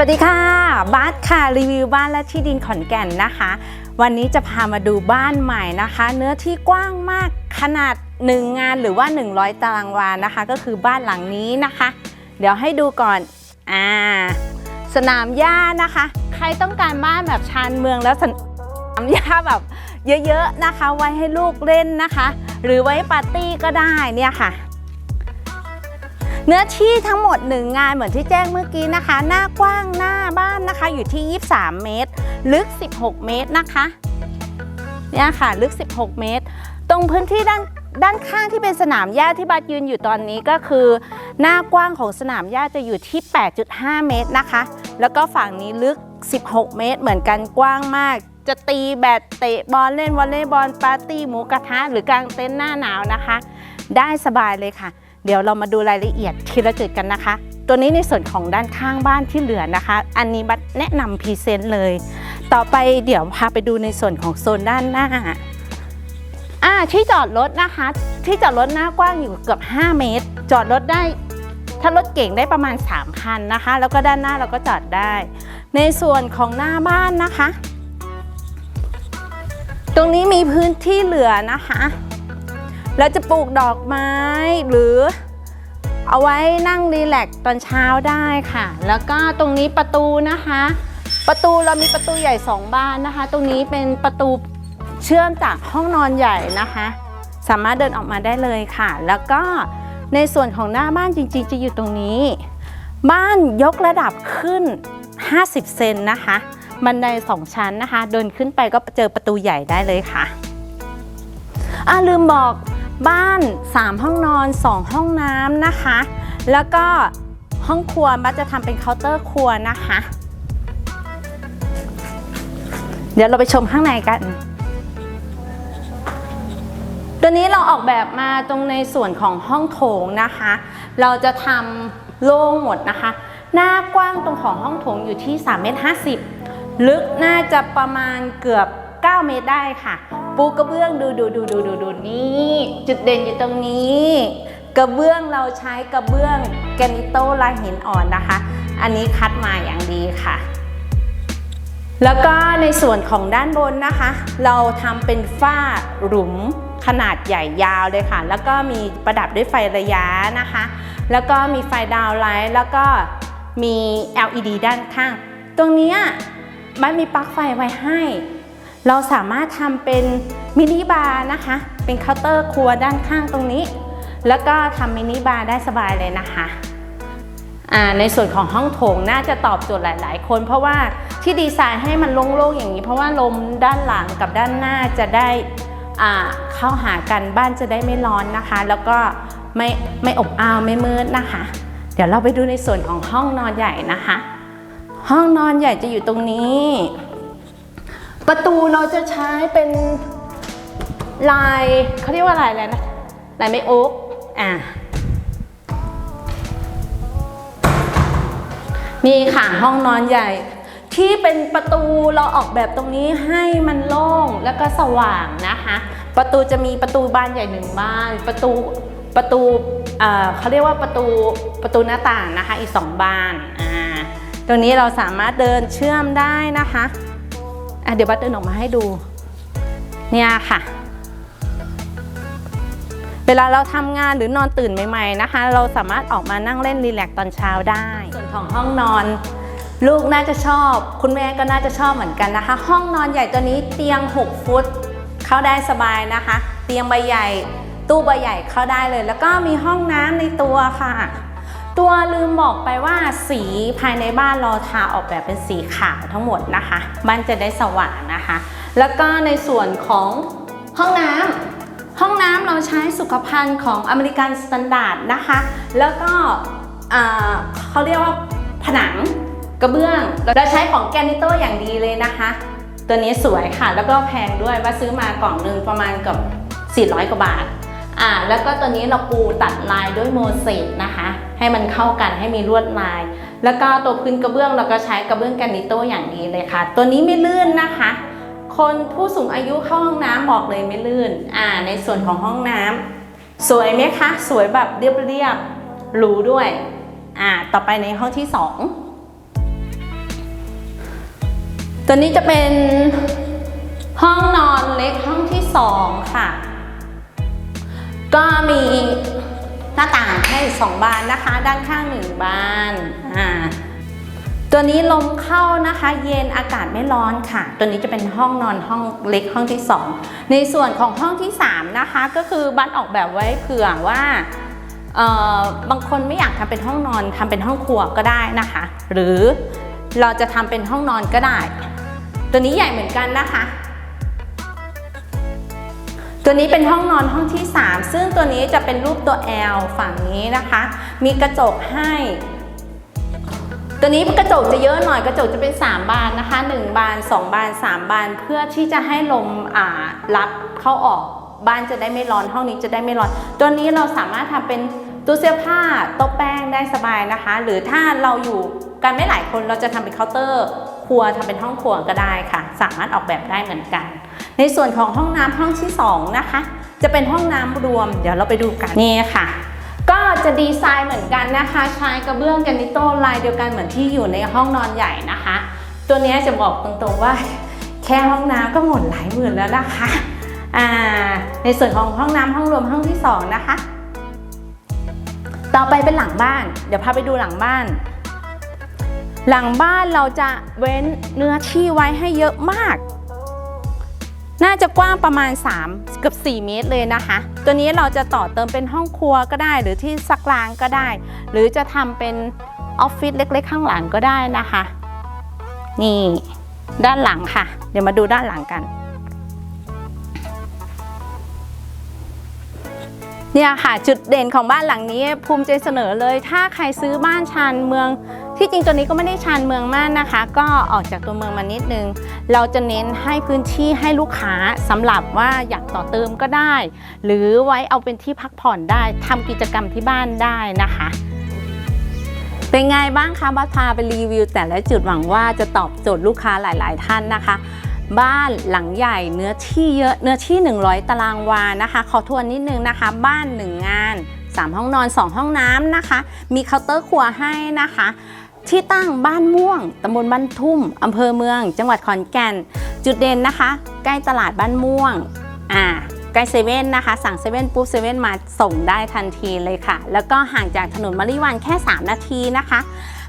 วัสดีค่ะบ้านค่ะรีวิวบ้านและที่ดินขอนแก่นนะคะ วันนี้จะพามาดูบ้านใหม่นะคะ เนื้อที่กว้างมากขนาด 1 งานหรือว่า 100 ตารางวานะคะ ก็คือบ้านหลังนี้นะคะ เดี๋ยวให้ดูก่อนอ่าสนามหญ้านะคะ ใครต้องการบ้านแบบชานเมืองแล้วสนามหญ้าแบบเยอะๆนะคะ ไว้ให้ลูกเล่นนะคะ หรือไว้ปาร์ตี้ก็ได้เนี่ยค่ะ เนื้อที่ทั้งหมด 1 งานเหมือนที่แจ้งเมื่อกี้นะคะ หน้ากว้างหน้าบ้านนะคะ อยู่ที่ 23 เมตร ลึก 16 เมตรนะคะเนี่ยค่ะลึก 16 เมตร ตรงพื้นที่ด้านด้านข้างที่เป็นสนามหญ้าที่บัดยืนอยู่ตอนนี้ก็คือ หน้ากว้างของสนามหญ้าจะอยู่ที่ 8.5 เมตรนะคะ แล้วก็ฝั่งนี้ลึก 16 เมตร เหมือนกันกว้างมาก จะตีแบดเตะบอลเล่นวอลเลย์บอลปาร์ตี้หมูกระทะหรือกางเต็นท์หน้าหนาวนะคะ ได้สบายเลยค่ะ เดี๋ยวเรามาดูรายละเอียดทีละจุดกันนะคะ ตัวนี้ในส่วนของด้านข้างบ้านที่เหลือนะคะ อันนี้บัดแนะนำพรีเซนต์เลย ต่อไปเดี๋ยวพาไปดูในส่วนของโซนด้านหน้าอ่าที่จอดรถนะคะ ที่จอดรถหน้ากว้างอยู่เกือบ 5 เมตร จอดรถได้ถ้ารถเก่งได้ประมาณ 3 คันนะคะ แล้วก็ด้านหน้าเราก็จอดได้ ในส่วนของหน้าบ้านนะคะ ตรงนี้มีพื้นที่เหลือนะคะ เราจะปลูกดอกไม้หรือเอาไว้นั่งรีแลกตอนเช้าได้ค่ะ แล้วก็ตรงนี้ประตูนะคะ ประตูเรามีประตูใหญ่ 2 บานนะคะ ตรงนี้เป็นประตูเชื่อมจากห้องนอนใหญ่นะคะ สามารถเดินออกมาได้เลยค่ะ แล้วก็ในส่วนของหน้าบ้านจริงๆ จะอยู่ตรงนี้ บ้านยกระดับขึ้น 50 เซนนะคะ บันได2ชั้นนะคะ เดินขึ้นไปก็เจอประตูใหญ่ได้เลยค่ะอ่าลืมบอก บ้าน 3 ห้องนอน 2 ห้องน้ำนะคะ แล้วก็ห้องครัวบัสจะทำเป็นเคาน์เตอร์ครัวนะคะ เดี๋ยวเราไปชมข้างในกัน ตัวนี้เราออกแบบมาตรงในส่วนของห้องโถงนะคะ เราจะทำโล่งหมดนะคะ หน้ากว้างตรงของห้องโถงอยู่ที่3เมตร50 ลึกน่าจะประมาณเกือบ 9 เมตรได้ค่ะ ปูกระเบื้องดูดูดูดูดูดูนี่ จุดเด่นอยู่ตรงนี้ กระเบื้องเราใช้กระเบื้องแกนิโตลายหินอ่อนนะคะ อันนี้คัดมาอย่างดีค่ะ แล้วก็ในส่วนของด้านบนนะคะ เราทำเป็นฝ้าหลุมขนาดใหญ่ยาวเลยค่ะ แล้วก็มีประดับด้วยไฟระยะนะคะ แล้วก็มีไฟดาวไลท์ แล้วก็มี LED ด้านข้าง ตรงนี้มันมีปลั๊กไฟไว้ให้ เราสามารถทำเป็นมินิบาร์นะคะ เป็นเคาน์เตอร์ครัวด้านข้างตรงนี้ แล้วก็ทำมินิบาร์ได้สบายเลยนะคะในส่วนของห้องโถงน่าจะตอบโจทย์หลาย ๆ คน เพราะว่าที่ดีไซน์ให้มันโล่งๆอย่างนี้ เพราะว่าลมด้านหลังกับด้านหน้าจะได้เข้าหากันบ้านจะได้ไม่ร้อนนะคะ แล้วก็ไม่ไม่อบอ้าวไม่มืดนะคะ เดี๋ยวเราไปดูในส่วนของห้องนอนใหญ่นะคะ ห้องนอนใหญ่จะอยู่ตรงนี้ ประตูเราจะใช้เป็นลายเขาเรียกว่าลายอะไรนะลายไม้โอ๊กอ่านี่ค่ะห้องนอนใหญ่ ที่เป็นประตูเราออกแบบตรงนี้ให้มันโล่งแล้วก็สว่างนะคะ ประตูจะมีประตูบานใหญ่หนึ่งบาน ประตูประตูเอ่อเขาเรียกว่าประตูประตูหน้าต่างนะคะ อีกสองบานอ่าตรงนี้เราสามารถเดินเชื่อมได้นะคะ อะเดี๋ยวบัตเดินออกมาให้ดู เนี่ยค่ะ เวลาเราทำงานหรือนอนตื่นใหม่ๆนะคะ เราสามารถออกมานั่งเล่นรีแลกตอนเช้าได้ ส่วนของห้องนอน ลูกน่าจะชอบ คุณแม่ก็น่าจะชอบเหมือนกันนะคะ ห้องนอนใหญ่ตัวนี้เตียง 6 ฟุต เข้าได้สบายนะคะ เตียงใบใหญ่ ตู้ใบใหญ่เข้าได้เลย แล้วก็มีห้องน้ำในตัวค่ะ ตัวลืมบอกไปว่าสีภายในบ้านเราทาออกแบบเป็นสีขาวทั้งหมดนะคะบ้านจะได้สว่างนะคะ แล้วก็ในส่วนของห้องน้ำห้องน้ำเราใช้สุขภัณฑ์ของอเมริกันสแตนดาร์ดนะคะ แล้วก็เขาเรียกว่าผนังกระเบื้อง เราใช้ของแกนิโตอย่างดีเลยนะคะ ตัวนี้สวยค่ะ แล้วก็แพงด้วยว่าซื้อมากล่องหนึ่งประมาณกับ 400 กว่าบาท อ่าแล้วก็ตัวนี้เราปูตัดลายด้วยโมเสกนะคะ ให้มันเข้ากันให้มีลวดลาย แล้วก็ตัวพื้นกระเบื้องเราก็ใช้กระเบื้องแกรนิโต้อย่างดีเลยค่ะ ตัวนี้ไม่ลื่นนะคะ คนผู้สูงอายุเข้าห้องน้ำบอกเลยไม่ลื่นอ่าในส่วนของห้องน้ำสวยไหมคะ สวยแบบเรียบๆหรูด้วยอ่าต่อไปในห้องที่สองตัวนี้จะเป็นห้องนอนเล็กห้องที่สองค่ะ ก็มีหน้าต่างให้สองบานนะคะ ด้านข้างหนึ่งบานอ่าตัวนี้ลมเข้านะคะ เย็นอากาศไม่ร้อนค่ะ ตัวนี้จะเป็นห้องนอนห้องเล็กห้องที่สองในส่วนของห้องที่สามนะคะ ก็คือบ้านออกแบบไว้เผื่อว่าเอ่อบางคนไม่อยากทำเป็นห้องนอนทำเป็นห้องครัวก็ได้นะคะ หรือเราจะทำเป็นห้องนอนก็ได้ ตัวนี้ใหญ่เหมือนกันนะคะ ตัวนี้เป็นห้องนอนห้องที่ 3 ซึ่งตัวนี้จะเป็นรูปตัว L ฝั่งนี้นะคะ มีกระจกให้ ตัวนี้กระจกจะเยอะหน่อยกระจกจะเป็น 3 บานนะคะ 1 บาน 2 บาน 3 บาน เพื่อที่จะให้ลมอ่ารับเข้าออกบ้านจะได้ไม่ร้อนห้องนี้จะได้ไม่ร้อน ตัวนี้เราสามารถทำเป็นตู้เสื้อผ้าโต๊ะแป้งได้สบายนะคะ หรือถ้าเราอยู่กันไม่หลายคนเราจะทำเป็นเคาน์เตอร์ ครัวทำเป็นห้องครัวก็ได้ค่ะ สามารถออกแบบได้เหมือนกัน ในส่วนของห้องน้ำห้องที่2นะคะ จะเป็นห้องน้ำรวม เดี๋ยวเราไปดูกันนี่ค่ะ ก็จะดีไซน์เหมือนกันนะคะ ใช้กระเบื้องแกรนิโต้ลายเดียวกันเหมือนที่อยู่ในห้องนอนใหญ่นะคะ ตัวนี้จะบอกตรงๆว่า แค่ห้องน้ำก็หมดหลายหมื่นแล้วนะคะอ่าในส่วนของห้องน้ำห้องรวมห้องที่สองนะคะ ต่อไปเป็นหลังบ้าน เดี๋ยวพาไปดูหลังบ้านหลังบ้านเราจะเว้นเนื้อที่ไว้ให้เยอะมาก น่าจะกว้างประมาณ 3 เกือบ 4 เมตรเลยนะคะ ตัวนี้เราจะต่อเติมเป็นห้องครัวก็ได้ หรือที่ซักล้างก็ได้ หรือจะทำเป็นออฟฟิศเล็กๆ ข้างหลังก็ได้นะคะ นี่ด้านหลังค่ะ เดี๋ยวมาดูด้านหลังกัน เนี่ยค่ะจุดเด่นของบ้านหลังนี้ภูมิใจเสนอเลย ถ้าใครซื้อบ้านชานเมือง ที่จริงตัวนี้ก็ไม่ได้ชานเมืองมากนะคะ ก็ออกจากตัวเมืองมานิดนึง เราจะเน้นให้พื้นที่ให้ลูกค้าสำหรับว่าอยากต่อเติมก็ได้ หรือไว้เอาเป็นที่พักผ่อนได้ทำกิจกรรมที่บ้านได้นะคะ เป็นไงบ้างคะบัสพาไปรีวิว แต่ละจุดหวังว่าจะตอบโจทย์ลูกค้าหลาย ๆ ท่านนะคะบ้านหลังใหญ่เนื้อที่เยอะเนื้อที่ 100 ตารางวานะคะ ขอทวนนิดนึงนะคะ บ้าน 1 งาน 3 ห้องนอน 2 ห้องน้ำนะคะ มีเคาน์เตอร์ครัวให้นะคะ ที่ตั้งบ้านม่วงตำบลบ้านทุ่มอำเภอเมือง จังหวัดขอนแก่น จุดเด่นนะคะ ใกล้ตลาดบ้านม่วงอ่าใกล้เซเว่นนะคะ สั่งเซเว่นปุ๊บเซเว่นมาส่งได้ทันทีเลยค่ะ แล้วก็ห่างจากถนนมะลิวันแค่ 3 นาทีนะคะ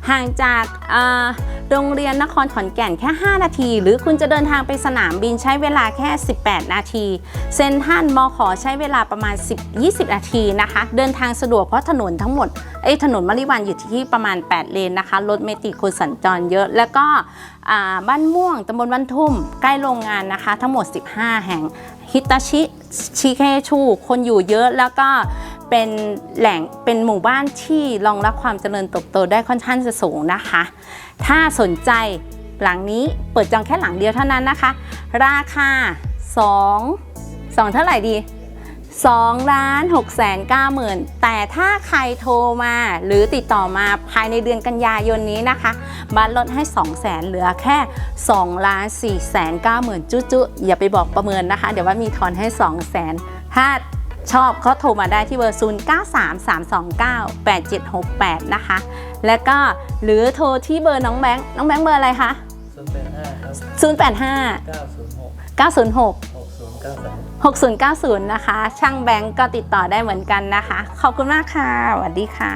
ห่างจากโรงเรียนนครขอนแก่นแค่ 5 นาที หรือคุณจะเดินทางไปสนามบินใช้เวลาแค่ 18 นาที เซนทรันมอขอใช้เวลาประมาณ 10-20 นาทีนะคะ เดินทางสะดวกเพราะถนนทั้งหมดเอ้ถนนมะลิวันอยู่ที่ประมาณ 8 เลนนะคะรถเมติคนสัญจรเยอะแล้วก็บ้านม่วงตำบลบ้านทุ่ม ใกล้โรงงานนะคะ ทั้งหมด 15 แห่งฮิตาชิชิเคชู คนอยู่เยอะแล้วก็ เป็นแหล่งเป็นหมู่บ้านที่รองรับความเจริญเติบโตได้ค่อนข้างจะสูงนะคะ ถ้าสนใจหลังนี้เปิดจองแค่หลังเดียวเท่านั้นนะคะ ราคา 2 2 เท่าไหร่ดี2ล้าน6แสน9หมื่นแต่ถ้าใครโทรมาหรือติดต่อมาภายในเดือนกันยายนนี้นะคะ บัตรลดให้ 2 แสนเหลือแค่2ล้าน4แสน9หมื่นจุ๊จุอย่าไปบอกประเมินนะคะ เดี๋ยวว่ามีทอนให้ 2 แสนถ้า ชอบก็โทรมาได้ที่เบอร์ 0933298768 นะคะ แล้วก็หรือโทรที่เบอร์น้องแบงค์น้องแบงค์เบอร์อะไรคะศูนย์แปดห้าครับ085เก้าศูนย์หก906หกศูนย์เก้าศูนย์6090 นะคะ ช่างแบงก์ก็ติดต่อได้เหมือนกันนะคะ ขอบคุณมากค่ะสวัสดีค่ะ